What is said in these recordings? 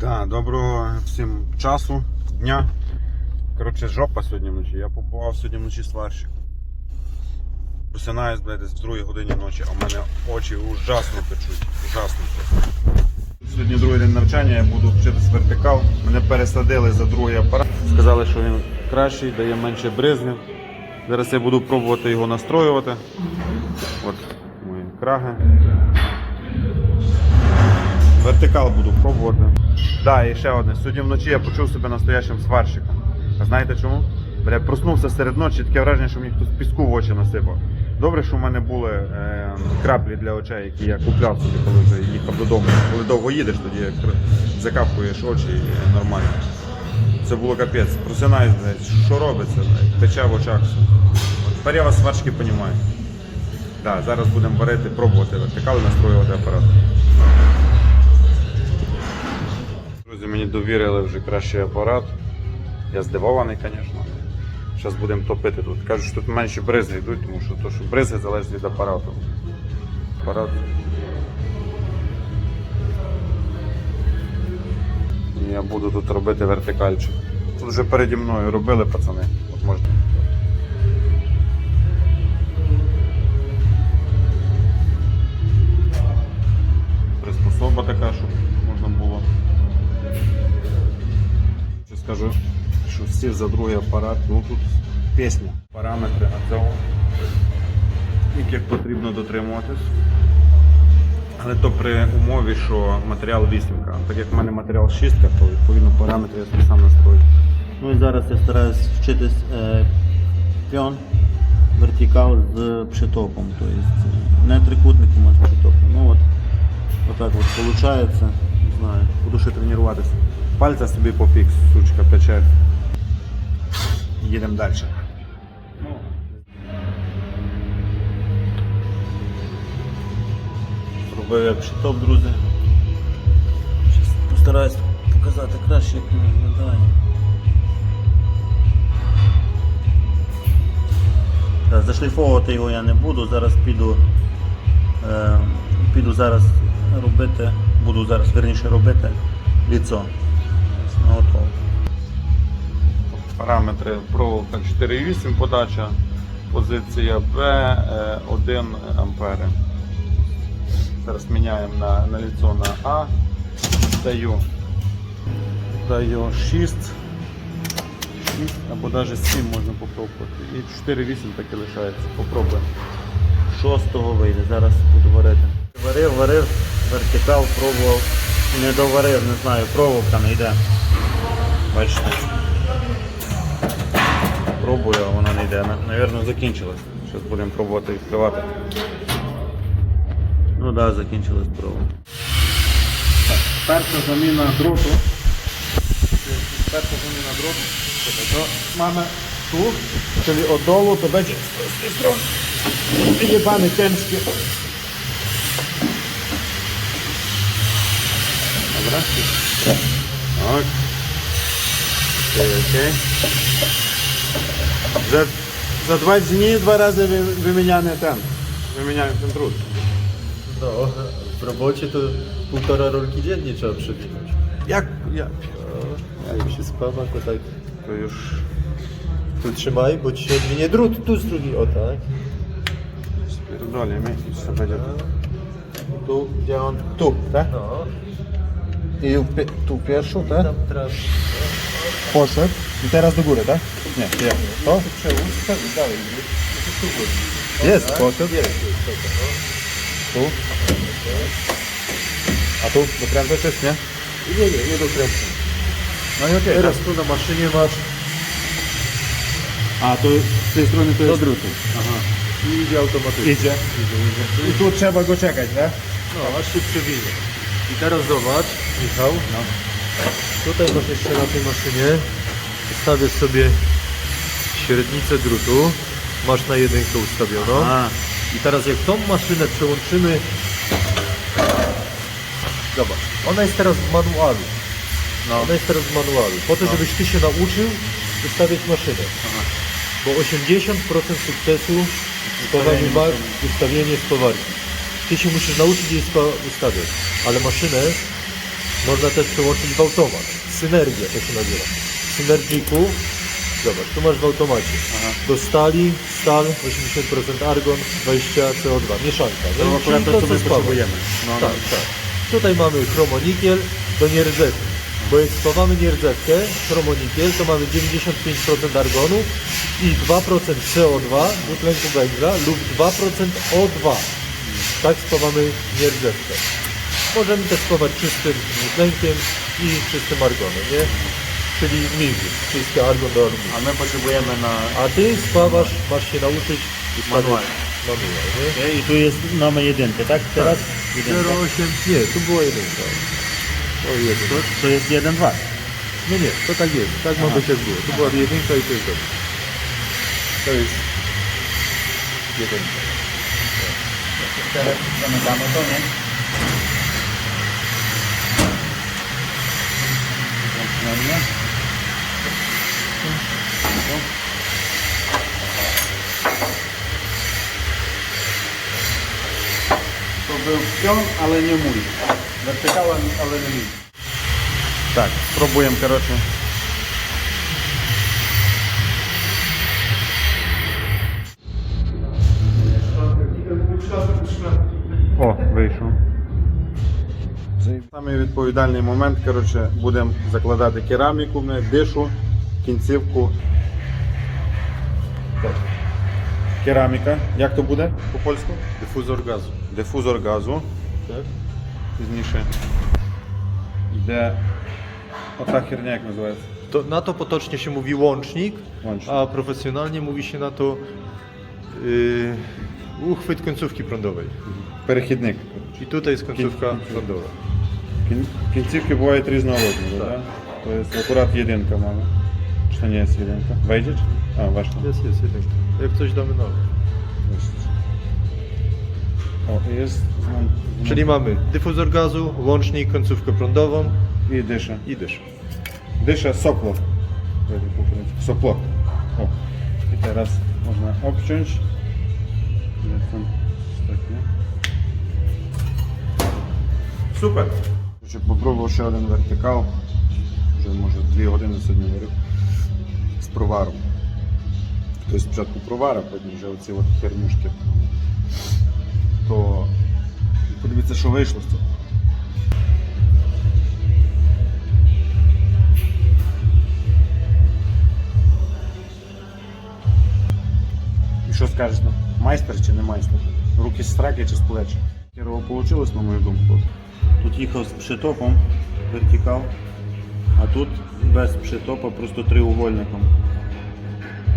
Да, доброго всім часу, дня. Коротше, жопа сьогодні вночі. Я побував сьогодні вночі сварщик. Просинаюсь, блядь, в 2 годині ночі, а в мене очі ужасно печуть. Ужасно. Сьогодні другий день навчання, я буду вчитись вертикал. Мене пересадили за другий апарат. Сказали, що він кращий, дає менше бризгів. Зараз я буду пробувати його настроювати. От мої краги. Вертикал буду пробувати. Да, і ще одне. Сьогодні вночі я почув себе настоящим сварщиком. А знаєте чому? Бля, проснувся серед ночі, таке враження, що мені хтось піску в очі насипав. Добре, що в мене були е, краплі для очей, які я купляв собі, коли вже їхав додому. Коли довго їдеш, тоді як закапуєш очі і нормально. Це було капець. Просинаюсь, блядь, що робиться, блядь, тече в очах. Тепер я вас сварщики розумію. Да, зараз будемо варити, пробувати вертикали, настроювати апарат. Друзі, мені довірили вже кращий апарат. Я здивований, звісно. Зараз будемо топити тут. Кажуть, що тут менші бризи йдуть, тому що, то, що бризи залежать від апарату. Апарат. Я буду тут робити вертикальчик. Тут вже переді мною робили пацани. От можна. Приспособа така, щоб скажу, що всі за другий апарат, ну тут пісня. Параметри на цьому, яких потрібно дотримуватись. Але то при умові, що матеріал вісімка. Так як в мене матеріал шістка, то відповідно параметри я сам настрою. Ну і зараз я стараюсь вчитись е, піон вертикал з притопом. Тобто не трикутником, а з притопом. Ну от, отак от виходить. Не знаю, буду ще тренуватися. Пальця собі попік, сучка пече. Їдемо далі. Зробив я притоп, друзі. Щас Постараюсь показати краще, як він виглядає. Зашліфовувати його я не буду, зараз піду, е, піду зараз робити, буду зараз верніше робити ліцо. Параметри проволока 4,8 подача, позиція е, 1 ампери. Зараз міняємо на, на ліцо на А. Даю, даю 6. 6 або навіть 7 можна попробувати. І 4,8 так і лишається. Попробуємо. Шостого вийде, зараз буду варити. Варив, варив, вертикал, пробував, не доварив, не знаю, проволока не йде. Бачите. Пробую, а вона не йде. На- Навірно, закінчилась. Зараз будемо пробувати відкривати. Ну так, да, закінчилась проволока. Перша заміна дроту. Перша заміна дроту. Mamy tu, czyli od dołu to będzie z tej strony jebany ciężkie. Dobra. Za, za dwa dni dwa razy wy, wymieniany ten. Wymieniany ten drut. No, w robocie to półtora rolki dziennie trzeba przewinąć. Jak, ja, A jak się spawa, to tak to już tu trzymaj, bo ci się odmienie drut, tu z drugiej, o tak. spierdolę mnie i co będzie. Tu, gdzie on? Tu, tak? No, I tu pierwszą, tak? tam teraz Poszedł. I teraz do góry, tak? Nie, nie. To? przełóż, przełóż dalej, tu. Jest, tak? poszedł. Jest. Tu. A tu dokręcasz też, nie? Nie, nie, nie dokręcam. No i okej. Teraz tu na maszynie masz A, to z tej strony to do jest... drutu. Aha. I idzie automatycznie. Idzie. I tu trzeba go czekać, nie? No, aż się przewinie. I teraz zobacz, Michał. No. Tutaj masz jeszcze na tej maszynie. Ustawię sobie średnicę drutu. Masz na jedynkę ustawioną. A, I teraz jak tą maszynę przełączymy. Zobacz, ona jest teraz w manualu. no. Ona jest teraz w manualu. Po to, żebyś ty się nauczył ustawiać maszynę. Bo 80% sukcesu spawaniu ma ustawienie spawarki. Ty się musisz nauczyć jej ustawiać. Ale maszynę Można też przełączyć w automat. Synergia to się nazywa. Synergiku, zobacz, tu masz w automacie. Aha. Do stali, stal, 80% argon, 20 CO2, mieszanka. To No i akurat czyli to, co my power. potrzebujemy. No, no. Tak, tak. Tutaj mamy chromonikiel do nierdzewki. Bo jak spawamy nierdzewkę, chromonikiel, to mamy 95% argonu i 2% CO2, dwutlenku węgla lub 2% O2. Tak spawamy nierdzewkę. Możemy też spawać czystym dwutlenkiem i czystym argonem, nie? Czyli MIG, czysty argon do argonu. A my potrzebujemy na... A ty spawasz, masz się nauczyć i Manualnie. manual, nie? I tu jest mamy jedynkę, tak? Teraz jedynka. 08, nie, tu było jedynka. O jeden. To, to jest 1-2. Nie, nie, to tak jest. Tak ma być jak było. Tu była jedynka i to jest dobrze. To jest jedynka. Teraz zamykamy to, nie? Zamkniemy. To był pion, ale nie mój. Wertykałem, ale nie mój. Tak, spróbujemy, короче. О, вийшов. Самий відповідальний момент, коротше, будемо закладати кераміку, в неї, дишу, кінцівку. Так. Кераміка. Як то буде по-польську? Dyfuzor gazu. Дифузор газу. Tak? Пізніше йде ота херня, як називається. To, na to potocznie się mówi łącznik, Łącznik. a profesjonalnie mówi się na to yy, uchwyt końcówki prądowej. Перехідник. I tutaj jest końcówka Kін- prądowa. Кін- Кінцівки бувають різного розміру, Так. так? Тобто акурат єдинка мама. Чи то не є єдинка? Вийдеш? А, бачите. Jest, jest jedynka. Jak coś damy nowe. О, є. знам- Czyli mamy dyfuzor gazu, łącznik, końcówkę prądową І диша. i dysz. Диша сопло. Вийде по-українськи. Сопло. О. І teraz можна обчунч. Де там? Так, не? Супер. Короче, Попробував ще один вертикал. Вже може дві години сьогодні варив. З проваром. Тобто спочатку провара, потім вже оці от хернюшки. То подивіться, що вийшло з цього. Що скажеш нам? Майстер чи не майстер? Руки з страки чи з плеч? Херово вийшло, на мою думку. Тут їхав з притопом, вертикал, а тут без притопа, просто триугольником.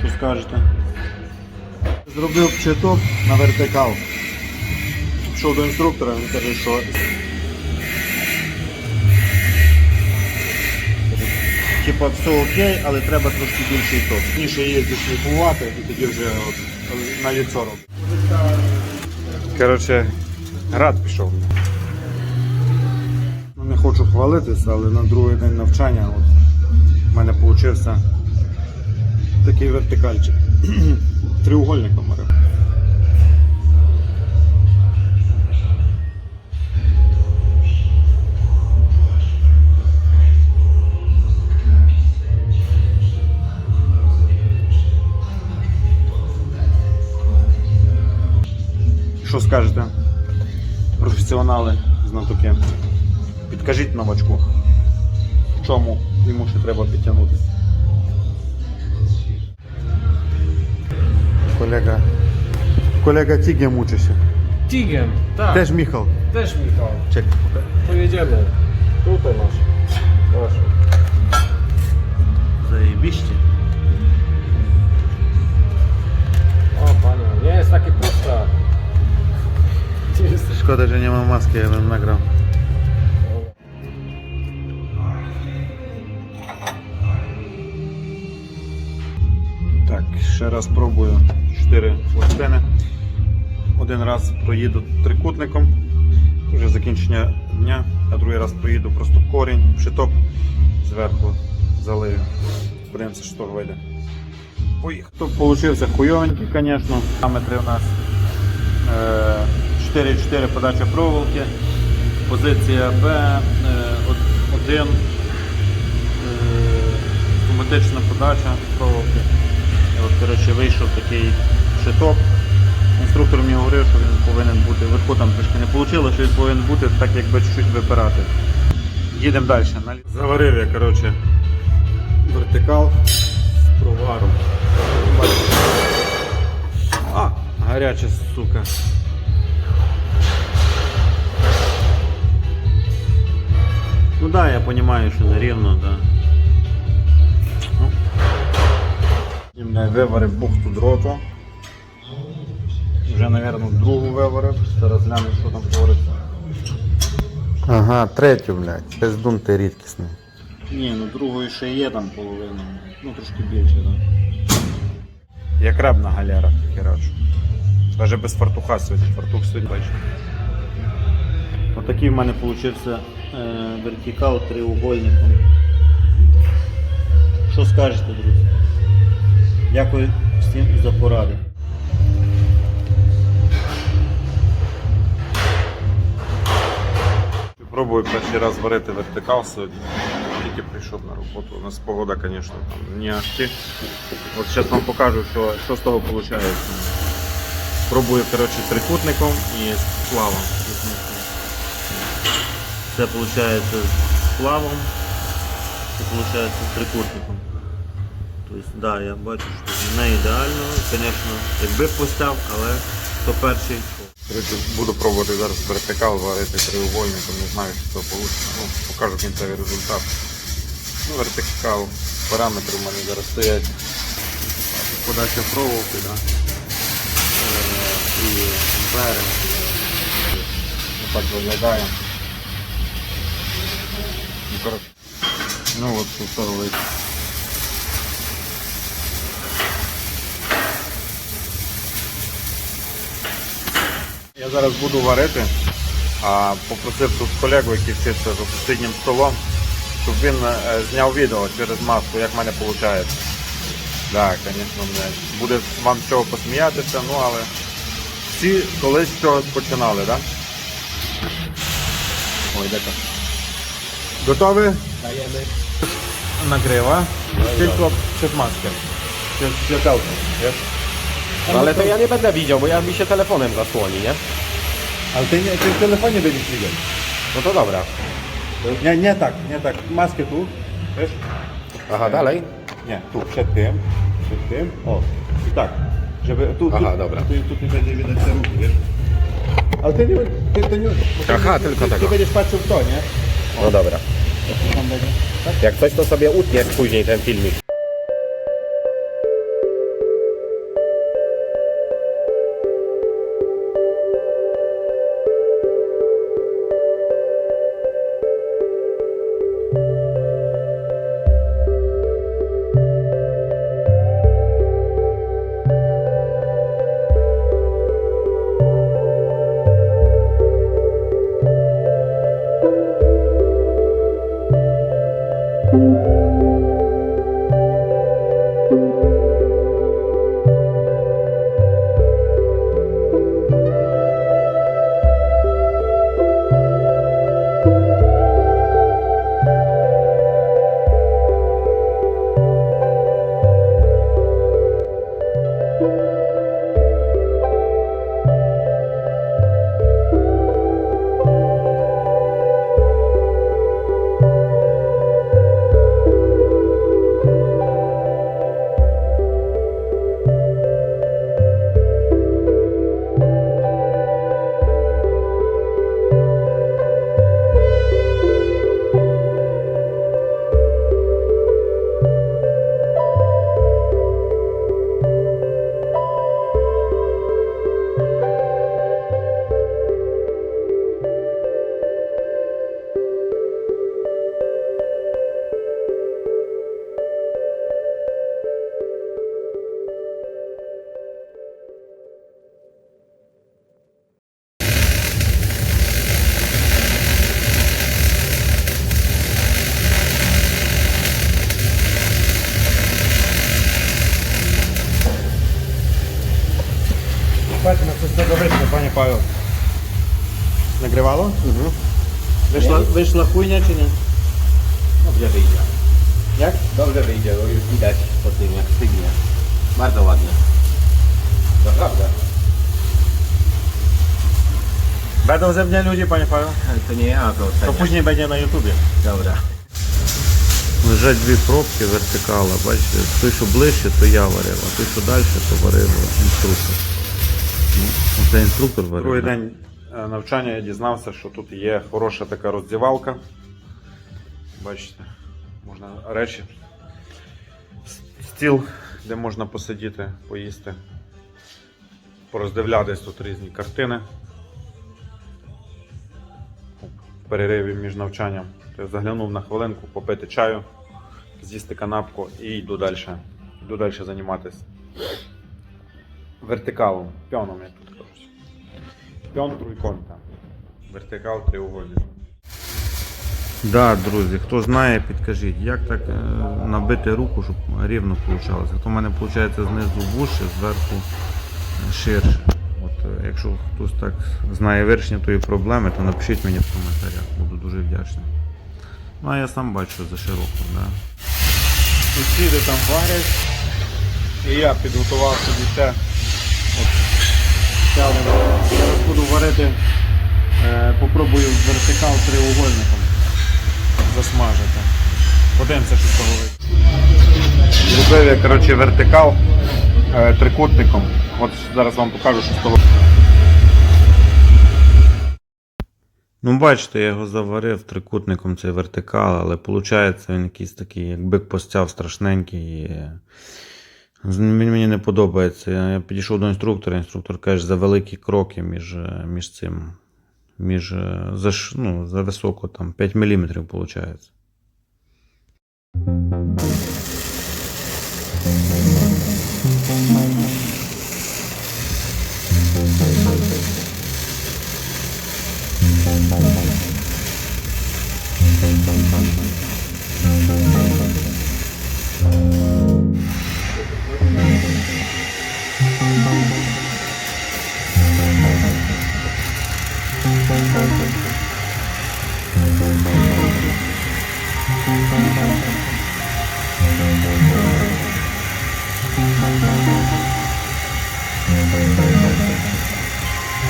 Що скажете? Зробив притоп на вертикал. Пішов до інструктора, він каже, що Типа все окей, але треба трошки більший топ. пізніше їздиш лікувати і тоді вже от, на ліцо робиш. Коротше, град пішов. Ну, не хочу хвалитися, але на другий день навчання от, в мене вийшов такий вертикальчик. Треугольником марив. Що скажете? Професіонали, знатоки. Підкажіть новачку, в чому йому ще треба kolega. Kolega Cigiem uczy się. Tigiem, tak. Też Michał. Też Michał. Czekaj. Tu jedziemy. Tutaj masz. Proszę. Zajebiście. O panie, nie jest takie prosta. Szkoda, że nie mam maski, ja bym nagrał. Tak, jeszcze raz próbuję. 4 пластини. Один раз проїду трикутником, вже закінчення дня, а другий раз проїду просто корінь, притоп зверху залию. Подивимося, що вийде. Поїхав. Тут получився хуйовенький, звісно. Параметри у нас е, 4-4 подача проволоки, позиція Б, е, 1, автоматична подача проволоки. От, коротше, вийшов такий шиток. Інструктор мені говорив, що він повинен бути, вверху там трошки не вийшло, що він повинен бути так якби чуть-чуть випирати. Їдемо далі. Заварив я коротше, вертикал з проваром. А, гаряча сука. Ну да, я понимаю, що нерівно, да. Ну. Виварив бухту дроту. Вже, мабуть, другу виварив. Зараз гляну, що там твориться. Ага, третю, блядь. Пиздун ти рідкісний. Ні, ну другої ще є там половина. Ну трошки більше, так. Да. Як раб на галерах херачу. Даже без фартуха сьогодні. Фартух сьогодні бачу. Отакий в мене вийшов е, вертикал треугольником. Що скажете, друзі? Дякую всім за поради. Пробую перший раз варити вертикал сьогодні. Тільки прийшов на роботу. У нас погода, звісно, там не ахти. От зараз вам покажу, що, що з того виходить. Пробую коротше, трикутником і з плавом. Це виходить з плавом, це виходить з трикутником. Тобто, да, я бачу, що не ідеально, звісно, якби постав, але то перший. Буду пробувати зараз вертикал варити треугольником, не знаю, що це вийде. Ну, покажу кінцевий результат. Ну, вертикал, параметри в мене зараз стоять. Подача проволоки, да? Е, і ампери. Так виглядає. Ну. Ну от тут Я зараз буду варити, а попросив тут колегу, який вчиться за сусіднім столом, щоб він е, зняв відео через маску, як в мене виходить. Так, звісно, блядь. буде вам чого посміятися, ну але всі колись чогось починали, так? Ой, де там? Готові? Tylko przez maskę. Przez światełko, wiesz? No, ale to ja nie będę widział, bo ja mi się telefonem zasłoni, nie? Ale ty, nie, ty w telefonie będziesz widział. No to dobra. Nie, nie tak, nie tak. Maskę tu, wiesz? Aha, dalej? Nie, tu, przed tym, przed tym, o, i tak, żeby tu, Aha, tu, dobra. Tu, tu, tu będzie widać te ruchy, wiesz? Ale ty nie, ty, ty nie, bo ty, Aha, ty, tylko ty, tego. Ty będziesz patrzył w to, nie? No dobra. Jak tam będzie? Tak? Jak coś, to sobie utniesz później ten filmik. Вийшла, хуйня чи ні? dobrze wyjdzie. Jak? Dobrze wyjdzie, bo już widać po tym jak stygnie. Bardzo ładnie. Naprawdę. Będą ze mnie ludzie, panie Paweł? Ale to nie ja to To oceniam. później będzie na Ютубі. Dobra. Лежать дві пробки вертикала, бачите, той, що ближче, то я варив, а той, що далі, то варив інструктор. Ну, Оце інструктор варив. Другий день е, навчання я дізнався, що тут є хороша така роздівалка. Бачите, можна речі. Стіл, де можна посидіти, поїсти, пороздивлятись тут різні картини. В перериві між навчанням. Я заглянув на хвилинку, попити чаю, з'їсти канапку і йду далі. Йду далі займатися вертикалом, пьоном, як тут кажуть. Пьон тройконта. Вертикал треугольник. Да, друзі, хто знає, підкажіть, як так е, набити руку, щоб рівно вийшло. То в мене виходить знизу вужче, зверху е, ширше. От, е, якщо хтось так знає вирішення тої проблеми, то напишіть мені в коментарях, буду дуже вдячний. Ну а я сам бачу за широко, да. Сусіди там варять. І я підготував собі ще. От, буду варити. Е, попробую вертикал треугольником засмажити. Подивимося, що з того вийде. Зробив я коротше, вертикал е, трикутником. От зараз вам покажу, що з того. Ну, бачите, я його заварив трикутником цей вертикал, але виходить він якийсь такий, як бик постяв страшненький. Він мені не подобається. Я підійшов до інструктора, інструктор каже, за великі кроки між, е, між цим. Між, е, за, ну, за високо, там 5 мм виходить.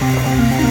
Música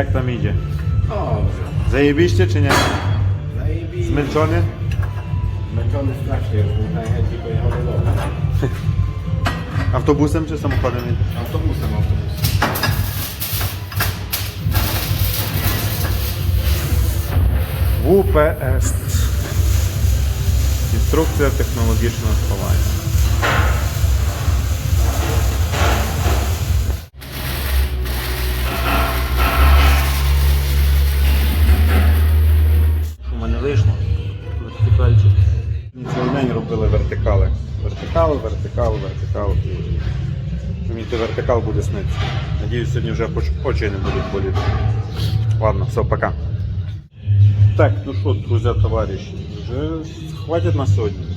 Jak tam idzie? Dobrze. Zajebiście czy nie? Zajebiście. Zmęczony? Zmęczony strasznie już, bym najchętniej pojechał do. Autobusem czy samochodem? Autobusem, autobusem. WPS. Instrukcja technologiczna schowania. Вертикал, вертикал, вертикал. І мені той вертикал буде снитися. Надіюсь, сьогодні вже хоч очі не будуть боліти. Ладно, все, пока. Так, ну що, друзі, товариші, вже хватить на сьогодні.